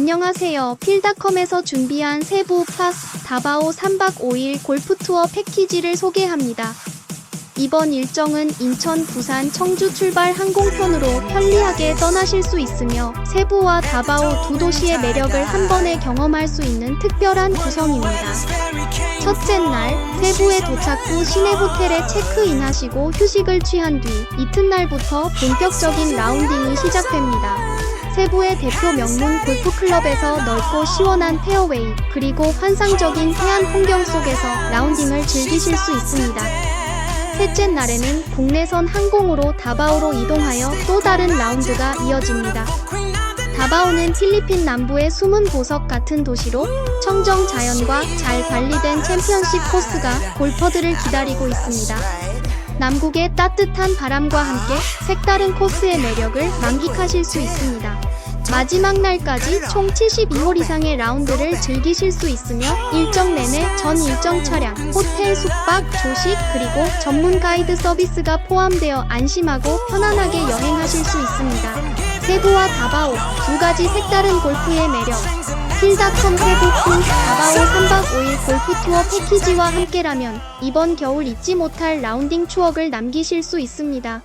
안녕하세요. 필닷컴에서 준비한 세부 파스 다바오 3박 5일 골프 투어 패키지를 소개합니다. 이번 일정은 인천, 부산, 청주 출발 항공편으로 편리하게 떠나실 수 있으며 세부와 다바오 두 도시의 매력을 한 번에 경험할 수 있는 특별한 구성입니다. 첫째 날, 세부에 도착 후 시내 호텔에 체크인하시고 휴식을 취한 뒤 이튿날부터 본격적인 라운딩이 시작됩니다. 세부의 대표 명문 골프클럽에서 넓고 시원한 페어웨이, 그리고 환상적인 해안 풍경 속에서 라운딩을 즐기실 수 있습니다. 셋째 날에는 국내선 항공으로 다바오로 이동하여 또 다른 라운드가 이어집니다. 다바오는 필리핀 남부의 숨은 보석 같은 도시로 청정 자연과 잘 관리된 챔피언십 코스가 골퍼들을 기다리고 있습니다. 남국의 따뜻한 바람과 함께 색다른 코스의 매력을 만끽하실 수 있습니다. 마지막 날까지 총 72홀 이상의 라운드를 즐기실 수 있으며 일정 내내 전 일정 차량, 호텔 숙박, 조식, 그리고 전문 가이드 서비스가 포함되어 안심하고 편안하게 여행하실 수 있습니다. 세부와 다바오 두 가지 색다른 골프의 매력. 세부 프 다바오 3박 5일 골프 투어 패키지와 함께라면 이번 겨울 잊지 못할 라운딩 추억을 남기실 수 있습니다.